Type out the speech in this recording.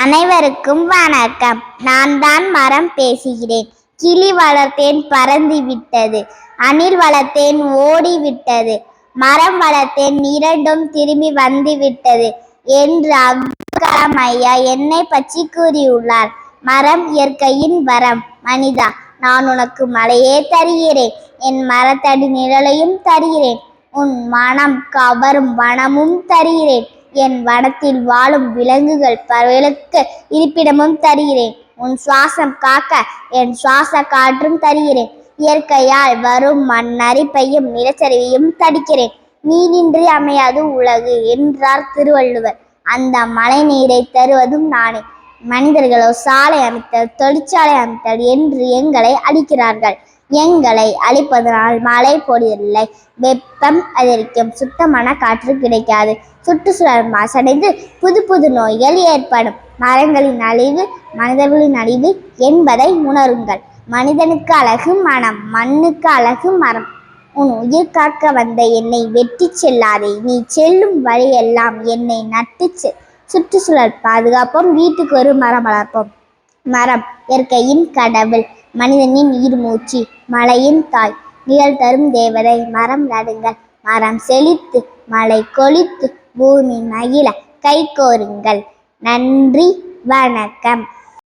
அனைவருக்கும் வணக்கம். நான் தான் மரம் பேசுகிறேன். கிளி வளர்த்தேன் பறந்து விட்டது. அணில் வளர்த்தேன் ஓடி விட்டது. மரம் வளர்த்தேன் இரண்டும் திரும்பி வந்து விட்டது என்று அப்துல் கலாம் ஐயா என்னை பற்றி கூறியுள்ளார். மரம் இயற்கையின் வரம். மனிதா நான் உனக்கு மலையே தருகிறேன். என் மரத்தடி நிழலையும் தருகிறேன். உன் மனம் கவரும் வனமும் தருகிறேன். என் வனத்தில் வாழும் விலங்குகள் பறவைகளுக்கு இருப்பிடமும் தருகிறேன். உன் சுவாசம் காக்க என் சுவாச காற்றும் தருகிறேன். இயற்கையால் வரும் மண்ணரிப்பையும் நிலச்சரிவையும் தடுக்கிறேன். நீரின்றி அமையாது உலகு என்றார் திருவள்ளுவர். அந்த மழை நீரை தருவதும் நானே. மனிதர்களோ சாலை அமைத்தல் தொழிற்சாலை அமைத்தல் என்று எங்களை அழிக்கிறார்கள் எங்களை அழிப்பதனால் மழை பொழியவில்லை. வெப்பம் அதிகரிக்கும். சுத்தமான காற்று கிடைக்காது. சுற்றுச்சூழல் மாசடைந்து புது புது நோய்கள் ஏற்படும். மரங்களின் அழிவு மனிதர்களின் அழிவு என்பதை உணருங்கள். மனிதனுக்கு அழகு மனம் மண்ணுக்கு அழகு மரம். உன் உயிர் காக்க வந்த என்னை வெட்டி செல்லாதே. நீ செல்லும் வழியெல்லாம் என்னை நட்டு செல். சுற்றுச்சூழல் பாதுகாப்போம். வீட்டுக்கு ஒரு மரம் வளர்ப்போம். மரம் இயற்கையின் கடவுள் மனிதனின் ஈர்மூச்சு மலையின் தாய் நிழல் தரும் தேவதை மரம் நடுங்கள் மரம் செழித்து மலை கொளித்து பூமி மகிழ கை கோருங்கள். நன்றி வணக்கம்.